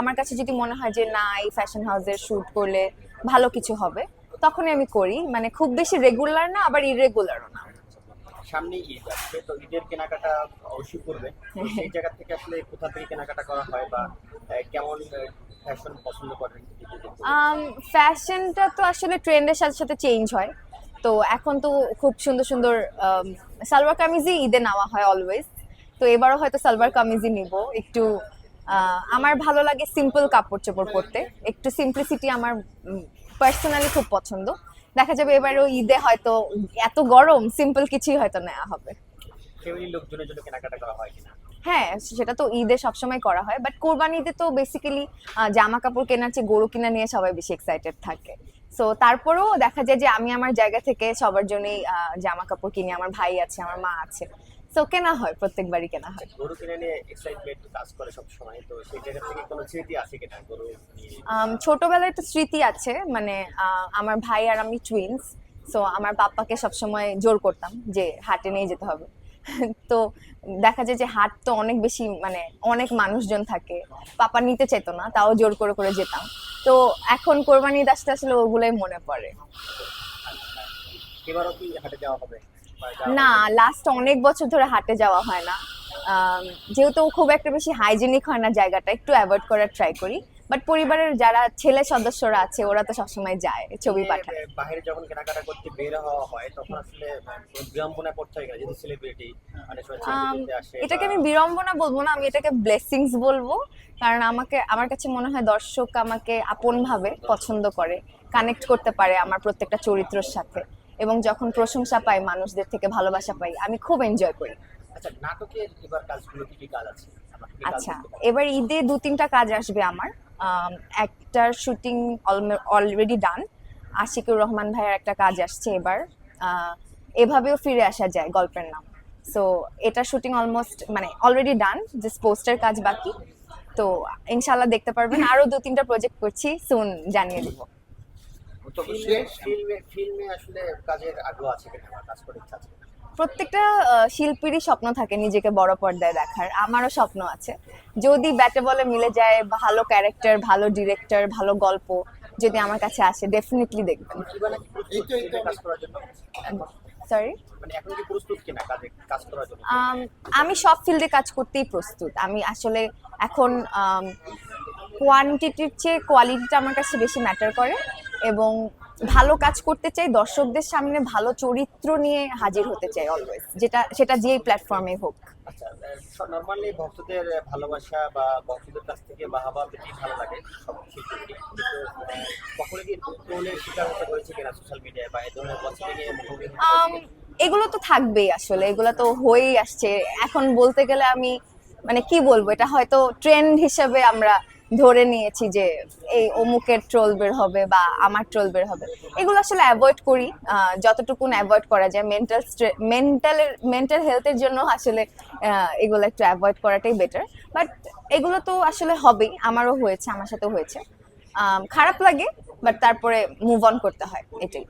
আমার কাছে যদি মনে হয় যে না এই ফ্যাশন হাউসের শুট করলে ভালো কিছু হবে তখনই আমি করি। মানে খুব বেশি রেগুলার না আবার ইরেগুলারও না। সামনে ঈদ তো ঈদের কেনাকাটা অবশ্যই করবে। সেই জায়গা থেকে আসলে কোথা থেকে কেনাকাটা করা হয় বা কেমন ফ্যাশন পছন্দ করেন ফ্যাশনটা তো আসলে ট্রেন্ডের সাথে সাথে চেঞ্জ হয়। তো এখন তো খুব সুন্দর সুন্দর সালোয়ার কামিজই ঈদে নেওয়া হয় অলওয়েজ তো এবারও হয়তো সালোয়ার কামিজই নিব। একটু আমার ভালো লাগে সিম্পল কাপড় চোপড় পরতে। একটু সিম্পলিসিটি আমার পার্সোনালি খুব পছন্দ। দেখা যাবে এবারও ঈদে হয়তো এত গরম সিম্পল কিছুই হয়তো নেওয়া হবে। লোকজনের জন্য কেনাকাটা করা হয় কিনা? হ্যাঁ সেটা তো ঈদে সবসময় করা হয়। বাট কোরবানি ঈদে তো বেসিক্যালি জামা কাপড় কেনার চেয়ে গরু কিনা নিয়ে সবাই বেশি এক্সাইটেড থাকে। সো তারপরেও দেখা যায় যে আমি আমার জায়গা থেকে সবার জন্যই জামা কাপড় কিনি। আমার ভাই আছে আমার মা আছে। সো কেনা হয় প্রত্যেকবারই কেনা হয়। গরু কিনে নিয়ে এক্সাইটমেন্ট কাজ করে সব সময় তো সেই জায়গা থেকে কোনো স্মৃতি আছে কিনা গরু নিয়ে? ছোটবেলায় তো স্মৃতি আছে মানে আমার ভাই আর আমি টুইন্স সো আমার পাপ্পাকে সবসময় জোর করতাম যে হাটে নিয়ে যেতে হবে। তো দেখা যায় যে হাট তো অনেক বেশি মানে অনেক মানুষজন থাকে পাপা নিতে চাইতো না তাও জোর করে করে যেতাম। তো এখন কোরবানি দাসটা আসলে ওগুলোই মনে পড়ে। এবারও কি হাটে যাওয়া হবে? না লাস্ট অনেক বছর ধরে হাটে যাওয়া হয় না। যেহেতু খুব একটা বেশি হাইজেনিক হয় না জায়গাটা একটু অ্যাভয়েড করার ট্রাই করি। বাট পরিবারের যারা ছেলে সদস্যরা আছে ওরা তো সবসময় যায় ছবি পাঠায়। বাইরে যখন কেনাকাটা করতে বের হওয়া হয় তখন আসলে বিড়ম্বনা পড়তে হয় যেহেতু সেলিব্রিটি এটাকে আমি বিড়ম্বনা বলব না আমি এটাকে ব্লেসিংস বলব। কারণ আমাকে আমার কাছে মনে হয় দর্শক আমাকে আপন ভাবে পছন্দ করে কানেক্ট করতে পারে আমার প্রত্যেকটা চরিত্রের সাথে। এবং যখন প্রশংসা পাই মানুষদের থেকে ভালোবাসা পাই আমি খুব এনজয় করি। আচ্ছা নাটকের এবার কাজগুলো কি কি কাজ আছে? আমাকে কি কাজ আচ্ছা এবার ঈদে দু তিনটা কাজ আসবে আমার। আম, একটার shooting already done Ashikur Rahman ভাইয়ের একটা কাজ আসছে এবার। আহ, এভাবেও ফিরে আসা যায় গল্পের নাম। সো এটা শুটিং অলমোস্ট মানে অলরেডি ডান জাস্ট পোস্টার কাজ বাকি। তো ইনশাল্লাহ দেখতে পারবেন। আরও দু তিনটা প্রজেক্ট করছি সুন জানিয়ে দিব। ফিল্মে ফিল্মে ফিল্মে আসলে কাজের আগ্রহ আছে কিনা বা কাজ করার ইচ্ছা আছে। প্রত্যেকটা শিল্পীরই স্বপ্ন থাকে নিজেকে বড় পর্দায় দেখার। আমারও স্বপ্ন আছে। যদি ব্যাটে বলে মিলে যায় ভালো ক্যারেক্টার ভালো ডিরেক্টর ভালো গল্প যদি আমার কাছে আসে ডেফিনেটলি দেখবেন। কিংবা নাকি প্রস্তুত ফিল্মে কাজ করার জন্য? এখন সরি মানে এখন কি প্রস্তুত কিনা কাজে কাজ করার জন্য? আমি সব ফিল্ডে কাজ করতেই প্রস্তুত। আমি আসলে এখন কোয়ান্টিটির চেয়ে কোয়ালিটিটা আমার কাছে বেশি ম্যাটার করে। এবং ভালো কাজ করতে চাই দর্শকদের সামনে ভালো চরিত্র নিয়ে হাজির হতে চাই অলওয়েজ যেটা সেটা যেই প্ল্যাটফর্মে হোক। আচ্ছা নর্মালি ভক্তদের ভালোবাসা বা ভক্তদের কাছ থেকে বাহাবা পেতে ভালো লাগে। সব কখনো কি ট্রোলের শিকার হতে হয়েছে কিনা সোশ্যাল মিডিয়ায় বা এই ধরনের? এগুলো তো থাকবেই আসলে এগুলো তো হয়েই আসছে। এখন বলতে গেলে আমি মানে কি বলব এটা হয়তো ট্রেন্ড হিসেবে আমরা ধরে নিয়েছি যে এই অমুকের ট্রোল বের হবে বা আমার ট্রোল বের হবে। এগুলো আসলে অ্যাভয়েড করি। যতটুকুন অ্যাভয়েড করা যায়। মেন্টাল মেন্টালের মেন্টাল হেলথের জন্য আসলে এগুলো একটু অ্যাভয়েড করাটাই বেটার বাট এগুলো তো আসলে হবেই। আমারও হয়েছে, আমার সাথেও হয়েছে। খারাপ লাগে বাট তারপরে মুভ অন করতে হয়। এটাই।